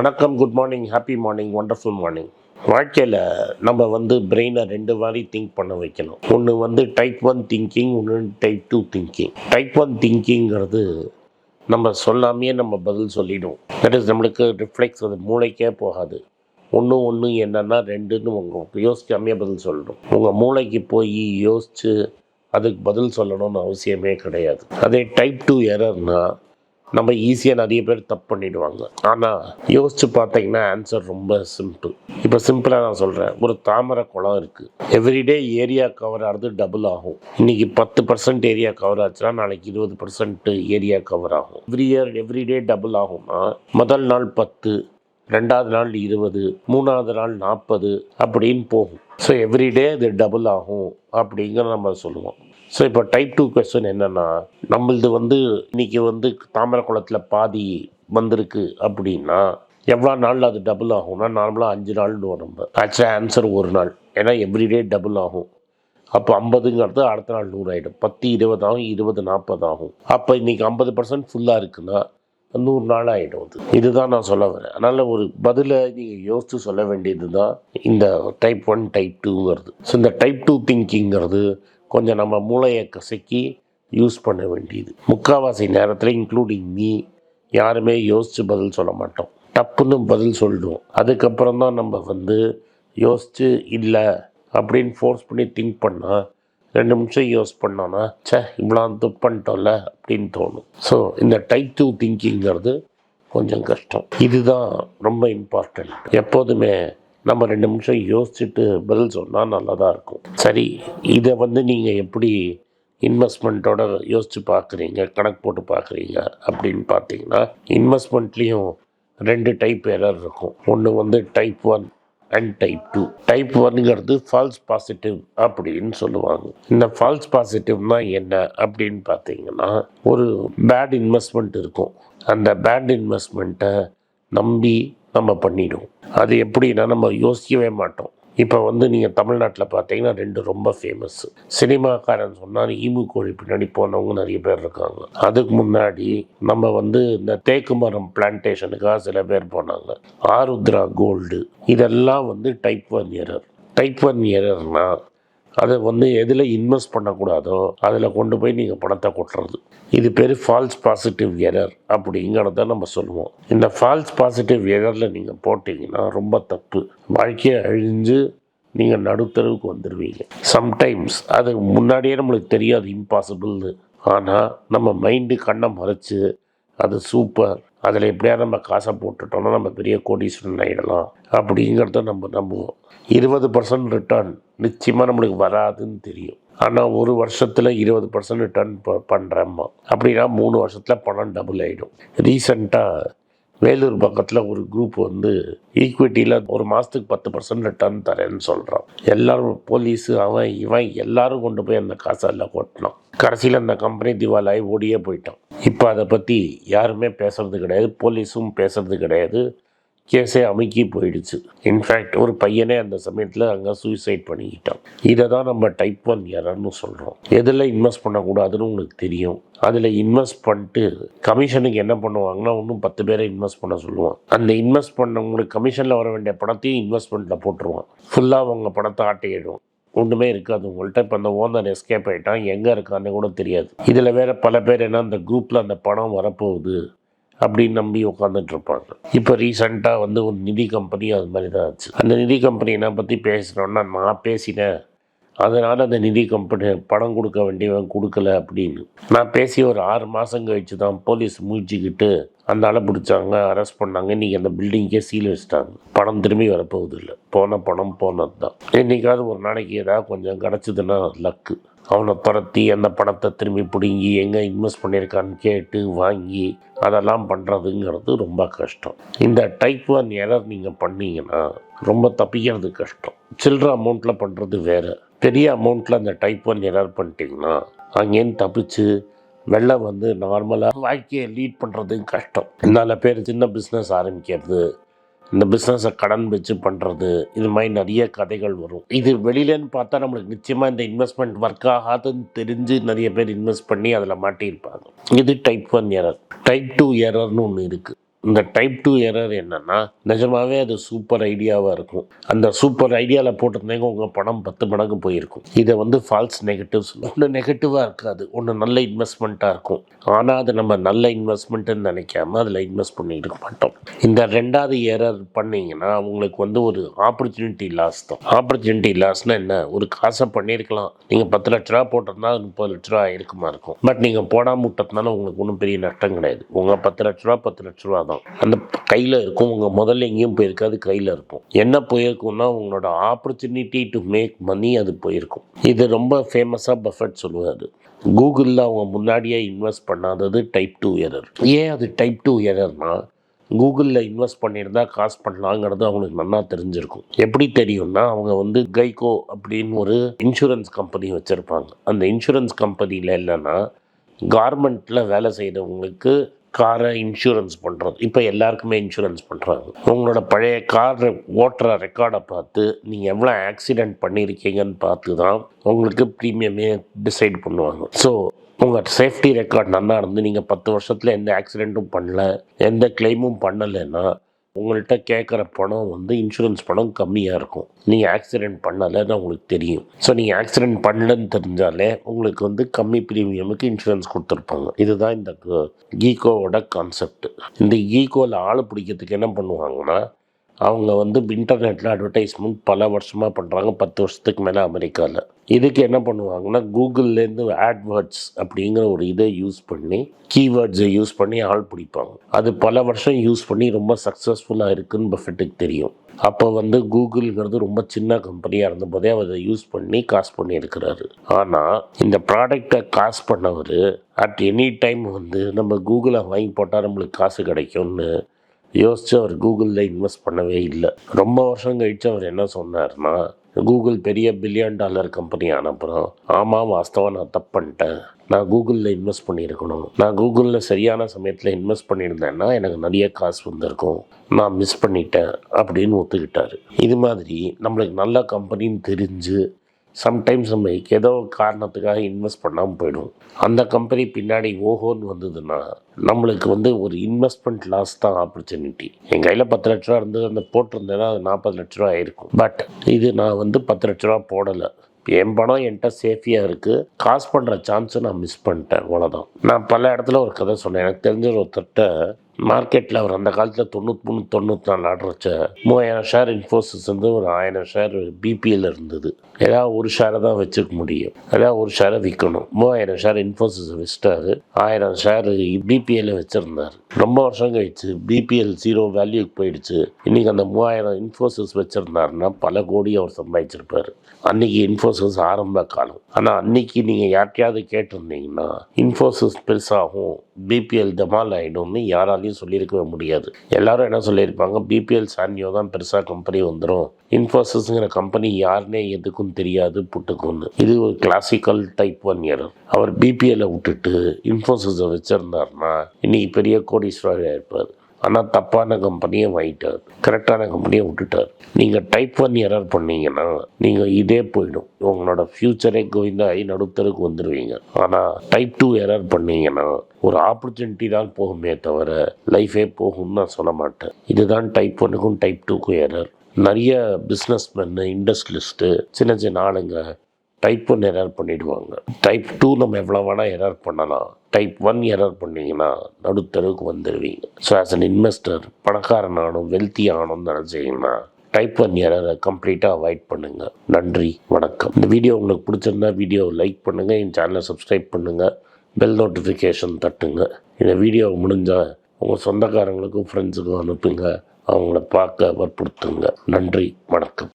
வணக்கம் good morning happy morning wonderful morning வாழ்க்கையில் நம்ம வந்து பிரெயினை ரெண்டு மாதிரி திங்க் பண்ண வைக்கணும். ஒன்று வந்து டைப் ஒன் திங்கிங் ஒன்று type two thinking type one திங்கிங்கிறது நம்ம சொல்லாமையே நம்ம பதில் சொல்லிடுவோம். தட் இஸ் நம்மளுக்கு ரிஃப்ளெக்ஸ் அது மூளைக்கே போகாது. ஒன்று ஒன்று என்னென்னா ரெண்டுன்னு உங்கள் யோசிக்காமையே பதில் சொல்லணும். உங்கள் மூளைக்கு போய் யோசித்து அதுக்கு பதில் சொல்லணும்னு அவசியமே கிடையாது. அதே டைப் டூ எரர்னால் நம்ம ஈஸியாக நிறைய பேர் தப்பு பண்ணிடுவாங்க. ஆனால் யோசிச்சு பார்த்தீங்கன்னா ஆன்சர் ரொம்ப சிம்பிள் இப்போ சிம்பிளாக நான் சொல்கிறேன் ஒரு தாமரை குளம் இருக்குது எவ்ரிடே ஏரியா கவர் ஆகிறது டபுள் ஆகும். இன்னைக்கு பத்து பர்சன்ட் ஏரியா கவர் ஆச்சுன்னா நாளைக்கு இருபது பர்சன்ட் ஏரியா கவர் ஆகும். எவ்ரி இயர் எவ்ரிடே டபுள் ஆகும்னா முதல் நாள் பத்து ரெண்டாவது நாள் இருபது மூணாவது நாள் நாற்பது அப்படின்னு போகும். ஸோ எவ்ரிடே இது டபுள் ஆகும் அப்படிங்கிற நம்ம சொல்லுவோம். ஸோ இப்போ டைப் டூ கொஸ்டின் என்னென்னா நம்மளது வந்து இன்னைக்கு வந்து தாமரை குளத்தில் பாதி வந்திருக்கு அப்படின்னா எவ்வளோ நாளில் அது டபுள் ஆகும்னா நார்மலாக அஞ்சு நாள்னு நம்ம. ஆக்சுவலாக ஆன்சர் ஒரு நாள். ஏன்னா எவ்ரிடே டபுள் ஆகும். அப்போ ஐம்பதுங்கிறது அடுத்த நாள் நூறு ஆகிடும் பத்து இருபது ஆகும் இருபது நாற்பது ஆகும். அப்போ இன்றைக்கி ஐம்பது பர்சன்ட் ஃபுல்லாக இருக்குன்னா நூறு நாள் ஆகிடும் அது. இதுதான் நான் சொல்ல வரேன். அதனால் ஒரு பதிலை நீங்கள் யோசித்து சொல்ல வேண்டியது தான் இந்த டைப் ஒன் டைப் டூங்கிறது ஸோ இந்த டைப் டூ திங்கிங்கிறது கொஞ்சம் நம்ம மூளையை கசக்கி யூஸ் பண்ண வேண்டியது. முக்கால்வாசி நேரத்தில் இன்க்ளூடிங் மீ யாருமே யோசித்து பதில் சொல்ல மாட்டோம். டப்புன்னு பதில் சொல்லிடுவோம். அதுக்கப்புறம் தான் நம்ம வந்து யோசித்து இல்லை அப்படின்னு ஃபோர்ஸ் பண்ணி திங்க் பண்ணால் ரெண்டு நிமிஷம் யோஸ் பண்ணோன்னா ச்சே இவ்வளோ துப் பண்ணிட்டோம்ல அப்படின்னு தோணும். ஸோ இந்த டைப் டூ திங்கிங்கிறது கொஞ்சம் கஷ்டம். இதுதான் ரொம்ப இம்பார்ட்டண்ட் எப்போதுமே நம்ம ரெண்டு நிமிஷம் யோசிச்சுட்டு பதில் சொன்னால் நல்லதாக இருக்கும். சரி இதை வந்து நீங்கள் எப்படி இன்வெஸ்ட்மெண்ட்டோட யோசித்து பார்க்குறீங்க கணக்கு போட்டு பார்க்குறீங்க அப்படின்னு பார்த்தீங்கன்னா இன்வெஸ்ட்மெண்ட்லேயும் ரெண்டு டைப் எரர் இருக்கும். ஒன்று வந்து type one and type two type ஒன்ங்கிறது false positive அப்படின்னு சொல்லுவாங்க. இந்த ஃபால்ஸ் பாசிட்டிவ்னா என்ன அப்படின்னு பார்த்தீங்கன்னா ஒரு பேட் இன்வெஸ்ட்மெண்ட் இருக்கும். அந்த பேட் இன்வெஸ்ட்மெண்ட்டை நம்பி நம்ம பண்ணிடுவோம். அது எப்படின்னா நம்ம யோசிக்கவே மாட்டோம். இப்போ வந்து நீங்கள் தமிழ்நாட்டில் பார்த்தீங்கன்னா ரெண்டு ரொம்ப ஃபேமஸ் சினிமாக்காரன் சொன்னால் ஈமு கோழி பின்னாடி போனவங்க நிறைய பேர் இருக்காங்க. அதுக்கு முன்னாடி நம்ம வந்து இந்த தேக்கு மரம் பிளான்டேஷனுக்காக சில பேர் போனாங்க. ஆருத்ரா கோல்டு. இதெல்லாம் வந்து type one error type one எரர்னால் அதை வந்து எதில் இன்வெஸ்ட் பண்ணக்கூடாதோ அதில் கொண்டு போய் நீங்கள் பணத்தை கொட்டுறது. இது பேர் ஃபால்ஸ் பாசிட்டிவ் எரர் அப்படிங்கிறத நம்ம சொல்லுவோம். இந்த ஃபால்ஸ் பாசிட்டிவ் எரரில் நீங்கள் போட்டிங்கன்னா ரொம்ப தப்பு. வாழ்க்கையை அழிஞ்சு நீங்கள் நடுத்தருவுக்கு வந்துடுவீங்க சம்டைம்ஸ் அது முன்னாடியே நம்மளுக்கு தெரியாது இம்பாசிபிள்னு ஆனால் நம்ம மைண்டு கண்ணை மறைச்சு அது சூப்பர் அதில் எப்படியாவது நம்ம காசை போட்டுட்டோம்னா நம்ம பெரிய கோடீஸ்வரன் ஆகிடலாம் அப்படிங்கிறத நம்ம நம்புவோம். இருபது பர்சன்ட் ரிட்டர்ன் நிச்சயமாக நம்மளுக்கு வராதுன்னு தெரியும். ஆனால் ஒரு வருஷத்தில் இருபது பர்சன்ட் ரிட்டர்ன் ப பண்ணுறேம்மா அப்படின்னா மூணு வருஷத்தில் பணம் டபுள் ஆகிடும் ரீசண்டாக வேலூர் பக்கத்தில் ஒரு குரூப் வந்து ஈக்விட்டியில் ஒரு மாதத்துக்கு பத்து பர்சன்ட் ரிட்டர்ன் தரேன்னு சொல்கிறான் எல்லாரும் போலீஸு அவன் இவன் எல்லாரும் கொண்டு போய் அந்த காசை எல்லாம் கொட்டினான். கடைசியில் அந்த கம்பெனி திவாலாகி ஓடியே போயிட்டான். இப்போ அதை பற்றி யாருமே பேசுறது கிடையாது போலீஸும் பேசுறது கிடையாது. கேஸே அமுக்கி போயிடுச்சு. இன்ஃபேக்ட் ஒரு பையனே அந்த சமயத்தில் அங்கே சூசைட் பண்ணிக்கிட்டான். இதை தான் நம்ம டைப் ஒன் எரர்னு சொல்கிறோம் எதில் இன்வெஸ்ட் பண்ணக்கூடாதுன்னு உங்களுக்கு தெரியும். அதில் இன்வெஸ்ட் பண்ணிட்டு கமிஷனுக்கு என்ன பண்ணுவாங்கன்னா இன்னும் பத்து பேரை இன்வெஸ்ட் பண்ண சொல்லுவான். அந்த இன்வெஸ்ட் பண்ணவங்களுக்கு கமிஷனில் வர வேண்டிய பணத்தையும் இன்வெஸ்ட்மெண்ட்டில் போட்டுருவான். ஃபுல்லாக அவங்க பணத்தை ஆட்டையிடும். ஒன்றுமே இருக்காது உங்கள்கிட்ட இப்போ அந்த ஓனர் எஸ்கேப் ஆகிட்டான் எங்கே இருக்கான்னு கூட தெரியாது. இதில் வேற பல பேர் என்ன அந்த குரூப்பில் அந்த பணம் வரப்போகுது. அப்படின்னு நம்பி உட்காந்துட்டு இருப்பாங்க இப்போ ரீசண்டாக வந்து ஒரு நிதி கம்பெனி அது மாதிரி தான் ஆச்சு. அந்த நிதி கம்பெனி என்ன பற்றி பேசுகிறோன்னா நான் பேசினேன். அதனால் அந்த நிதி கம்பெனி பணம் கொடுக்க வேண்டியவன் கொடுக்கல அப்படின்னு. நான் பேசி ஒரு ஆறு மாதம் கழிச்சு தான் போலீஸ் மூழ்கிக்கிட்டு அந்த ஆளை பிடிச்சாங்க அரெஸ்ட் பண்ணாங்க. இன்றைக்கி அந்த பில்டிங்கே சீல் வச்சிட்டாங்க. பணம் திரும்பி வரப்போகுது இல்லை. போன பணம் போனது தான் என்றைக்காவது ஒரு நாளைக்கு ஏதாவது கொஞ்சம் கிடச்சிதுன்னா லக்கு அவனை துரத்தி அந்த பணத்தை திரும்பி பிடுங்கி எங்கே இன்வெஸ்ட் பண்ணியிருக்கான்னு கேட்டு வாங்கி அதெல்லாம் பண்ணுறதுங்கிறது ரொம்ப கஷ்டம். இந்த டைப் ஒன் எரர் நீங்கள் பண்ணீங்கன்னா ரொம்ப தப்பிக்கிறது கஷ்டம். சில்லற அமௌண்ட்டில் பண்ணுறது வேறு. பெரிய அமௌண்ட்டில் அந்த டைப் ஒன் எரர் பண்ணிட்டீங்கன்னா அங்கேருந்து தப்பிச்சு வெள்ளம் வந்து நார்மலாக வாழ்க்கையை லீட் பண்ணுறது கஷ்டம். நல்ல பேர் சின்ன பிஸ்னஸ் ஆரம்பிக்கிறது. இந்த பிஸ்னஸை கடன் வச்சு பண்ணுறது இது மாதிரி நிறைய கதைகள் வரும். இது வெளியிலன்னு பார்த்தா நம்மளுக்கு நிச்சயமாக இந்த இன்வெஸ்ட்மெண்ட் ஒர்க் ஆகாதுன்னு தெரிஞ்சு நிறைய பேர் இன்வெஸ்ட் பண்ணி அதில் மாட்டியிருப்பாங்க. இது type one error type two எரர்னு ஒன்று இருக்குது இந்த டைப் டூ எரர் என்னன்னா நிஜமாகவே அது சூப்பர் ஐடியாவாக இருக்கும். அந்த சூப்பர் ஐடியாவில் போட்டிருந்தீங்க உங்கள் பணம் பத்து மடங்கு போயிருக்கும். இதை வந்து ஃபால்ஸ் நெகட்டிவ்ஸ் ஒன்று நெகட்டிவாக இருக்காது. ஒன்று நல்ல இன்வெஸ்ட்மெண்ட்டாக இருக்கும். ஆனால் அது நம்ம நல்ல இன்வெஸ்ட்மெண்ட்டுன்னு நினைக்காம அதில் இன்வெஸ்ட் பண்ணிட்டு இருக்க மாட்டோம். இந்த ரெண்டாவது எரர் பண்ணீங்கன்னா உங்களுக்கு வந்து ஒரு ஆப்பர்ச்சுனிட்டி லாஸ் தான். ஆப்பர்ச்சுனிட்டி லாஸ்னால் என்ன? ஒரு காசை பண்ணியிருக்கலாம். நீங்கள் பத்து லட்ச ரூபா போட்டிருந்தா அது முப்பது லட்ச ரூபா இருக்குமா இருக்கும். பட் நீங்கள் போடாமல் விட்டதுனால உங்களுக்கு ஒன்றும் பெரிய நஷ்டம் கிடையாது. உங்கள் பத்து லட்ச ரூபா பத்து லட்ச ரூபா தான் அந்த கையில் இருக்கும் உங்கள் முதல்ல எங்கேயும் போயிருக்காது கையில் இருக்கும். என்ன போயிருக்கும்னா உங்களோட ஆப்பர்ச்சுனிட்டி டு மேக் மணி அது போயிருக்கும். இது ரொம்ப ஃபேமஸாக பஃபட் சொல்லுவார். கூகுளில் அவங்க முன்னாடியே இன்வெஸ்ட் பண்ணாதது டைப் டூ எரர் ஏன் அது டைப் டூ எரர்னா கூகுளில் இன்வெஸ்ட் பண்ணியிருந்தா காசு பண்ணலாங்கிறது அவங்களுக்கு நல்லா தெரிஞ்சிருக்கும். எப்படி தெரியும்னா அவங்க வந்து கைகோ அப்படின்னு ஒரு இன்சூரன்ஸ் கம்பெனி வச்சுருப்பாங்க. அந்த இன்சூரன்ஸ் கம்பெனியில் இல்லைன்னா கார்மெண்ட்டில் வேலை செய்கிறவங்களுக்கு காரை இன்சூரன்ஸ் பண்ணுறது இப்போ எல்லாருக்குமே இன்சூரன்ஸ் பண்ணுறாங்க உங்களோட பழைய கார் ஓட்டுற ரெக்கார்டை பார்த்து நீங்கள் எவ்வளோ ஆக்சிடெண்ட் பண்ணியிருக்கீங்கன்னு பார்த்து தான் உங்களுக்கு ப்ரீமியமே டிசைட் பண்ணுவாங்க. ஸோ உங்கள் சேஃப்டி ரெக்கார்ட் நல்லா இருந்து நீங்கள் பத்து வருஷத்தில் எந்த ஆக்சிடெண்ட்டும் பண்ணல எந்த கிளைமும் பண்ணலைன்னா உங்கள்கிட்ட கேட்குற பணம் வந்து இன்சூரன்ஸ் பணம் கம்மியாக இருக்கும். நீங்கள் ஆக்சிடெண்ட் பண்ணலைன்னு உங்களுக்கு தெரியும். ஸோ நீங்கள் ஆக்சிடெண்ட் பண்ணலன்னு தெரிஞ்சாலே உங்களுக்கு வந்து கம்மி ப்ரீமியமுக்கு இன்சூரன்ஸ் கொடுத்துருப்பாங்க. இதுதான் இந்த கீகோவோட கான்செப்ட் இந்த ஈகோவில் ஆள் பிடிக்கிறதுக்கு என்ன பண்ணுவாங்கன்னா அவங்க வந்து இன்டர்நெட்டில் அட்வர்டைஸ்மெண்ட் பல வருஷமாக பண்ணுறாங்க பத்து வருஷத்துக்கு மேலே அமெரிக்காவில் இதுக்கு என்ன பண்ணுவாங்கன்னா கூகுள்லேருந்து ஆட்வேர்ட்ஸ் அப்படிங்கிற ஒரு இதை யூஸ் பண்ணி கீவேர்ட்ஸை யூஸ் பண்ணி ஆள் பிடிப்பாங்க. அது பல வருஷம் யூஸ் பண்ணி ரொம்ப சக்ஸஸ்ஃபுல்லாக இருக்குன்னு பஃபெட்டுக்கு தெரியும். அப்போ வந்து கூகுள்ங்கிறது ரொம்ப சின்ன கம்பெனியாக இருந்தபோதே அவர் அதை யூஸ் பண்ணி காசு பண்ணியிருக்கிறாரு. ஆனால் இந்த ப்ராடக்டை காசு பண்ணவர் அட் எனி டைம் வந்து நம்ம கூகுளை வாங்கி போட்டால் நம்மளுக்கு காசு கிடைக்கும்னு யோசிச்சு அவர் கூகுளில் இன்வெஸ்ட் பண்ணவே இல்லை. ரொம்ப வருஷம் கழிச்சு அவர் என்ன சொன்னார்னா கூகுள் பெரிய பில்லியன் டாலர் கம்பெனி ஆனப்புறம் ஆமாம் வாஸ்தவம் நான் தப்பு பண்ணிட்டேன். நான் கூகுளில் இன்வெஸ்ட் பண்ணியிருக்கணும். நான் கூகுளில் சரியான சமயத்தில் இன்வெஸ்ட் பண்ணியிருந்தேன்னா எனக்கு நிறைய காசு வந்திருக்கும். நான் மிஸ் பண்ணிட்டேன் அப்படின்னு ஒத்துக்கிட்டார். இது மாதிரி நம்மளுக்கு நல்ல கம்பெனின்னு தெரிஞ்சு சம்டைம்ஸ் நம்ம ஏதோ காரணத்துக்காக இன்வெஸ்ட் பண்ணாமல் போயிடும் அந்த கம்பெனி பின்னாடி ஓஹோன்னு வந்ததுன்னா நம்மளுக்கு வந்து ஒரு இன்வெஸ்ட்மெண்ட் லாஸ் தான் ஆப்பர்ச்சுனிட்டி என் கையில் பத்து லட்ச ரூபா இருந்தது அந்த போட்டிருந்தேன்னா அது நாற்பது லட்ச ரூபா ஆயிருக்கும். பட் இது நான் வந்து பத்து லட்ச ரூபா போடலை. என் பணம் என்கிட்ட சேஃபியாக இருக்குது காசு பண்ணுற சான்ஸை நான் மிஸ் பண்ணிட்டேன். அவ்வளோதான் நான் பல இடத்துல ஒரு கதை சொன்னேன். எனக்கு தெரிஞ்ச ஒருத்தர்கிட்ட மார்க்கெட்டில் அவர் அந்த காலத்தில் தொண்ணூற்றி மூணு தொண்ணூற்றி நாலு ஆர்டர் வச்ச மூவாயிரம் ஷேர் இன்ஃபோசிஸ் வந்து ஒரு ஆயிரம் ஷேர் பிபிஎல் இருந்தது. ஏதாவது ஒரு ஷேரை தான் வச்சுக்க முடியும். ஏதாவது ஒரு ஷேரை விற்கணும் மூவாயிரம் ஷேர் இன்ஃபோசிஸ் வச்சுட்டாரு. ஆயிரம் ஷேர் பிபிஎல் வச்சுருந்தார். ரொம்ப வருஷம் கழிச்சு பிபிஎல் ஜீரோ வேல்யூக்கு போயிடுச்சு. இன்றைக்கி அந்த மூவாயிரம் இன்ஃபோசிஸ் வச்சுருந்தாருன்னா பல கோடி அவர் சம்பாதிச்சிருப்பார். அன்னைக்கு இன்ஃபோசிஸ் ஆரம்ப காலம். ஆனால் அன்னைக்கு நீங்கள் யார்கிட்டயாவது கேட்டிருந்தீங்கன்னா இன்ஃபோசிஸ் பெருசாகும் பிபிஎல் தமால் ஆகிடும்னு யாராலையும் சொல்லியிருக்கவே முடியாது. எல்லாரும் என்ன சொல்லியிருப்பாங்க? பிபிஎல் சானியோ தான் பெருசாக கம்பெனி வந்துடும் இன்ஃபோசிஸ்ங்கிற கம்பெனி யாருனே எதுக்கும் தெரியாது புட்டுக்கும்னு. இது ஒரு கிளாசிக்கல் டைப் ஒன் இயர் அவர் பிபிஎல்லை விட்டுட்டு இன்ஃபோசிஸை வச்சுருந்தாருன்னா இன்றைக்கி பெரிய கோடீஸ்வரர் இருப்பார். ஆனால் தப்பான கம்பெனியை வாங்கிட்டார். கரெக்டான கம்பெனியை விட்டுட்டார். நீங்கள் டைப் ஒன் எரர் பண்ணீங்கன்னா நீங்கள் இதே போயிடும். உங்களோட ஃப்யூச்சரே கோவிந்தாகி நடுத்தருக்கு வந்துடுவீங்க ஆனால் டைப் டூ எரர் பண்ணீங்கன்னா ஒரு ஆப்பர்ச்சுனிட்டி தான் போகுமே தவிர லைஃபே போகும்னு நான் சொல்ல மாட்டேன். இதுதான் டைப் ஒன்னுக்கும் டைப் டூக்கும் எரர் நிறைய பிஸ்னஸ்மென்னு இண்டஸ்ட்ரியலிஸ்ட்டு சின்ன சின்ன ஆளுங்க டைப் ஒன் எரர் பண்ணிவிடுவாங்க டைப் டூ நம்ம எவ்வளோ வேணால் எரர் பண்ணலாம். டைப் ஒன் எரர் பண்ணிங்கன்னா நடுத்தருவுக்கு வந்துடுவீங்க ஸோ ஆஸ் அன் இன்வெஸ்டர் பணக்காரன் ஆகணும் வெல்த்தி ஆகணும்னு நினச்சிங்கன்னா டைப் ஒன் எரரை கம்ப்ளீட்டாக அவாய்ட் பண்ணுங்கள் நன்றி வணக்கம். இந்த வீடியோ உங்களுக்கு பிடிச்சிருந்தா வீடியோ லைக் பண்ணுங்கள் என் சேனலை சப்ஸ்கிரைப் பண்ணுங்கள் பெல் நோட்டிஃபிகேஷன் தட்டுங்க. இந்த வீடியோ முடிஞ்சால் உங்கள் சொந்தக்காரங்களுக்கும் ஃப்ரெண்ட்ஸுக்கும் அனுப்புங்க. அவங்கள பார்க்க வற்புறுத்துங்க. நன்றி வணக்கம்.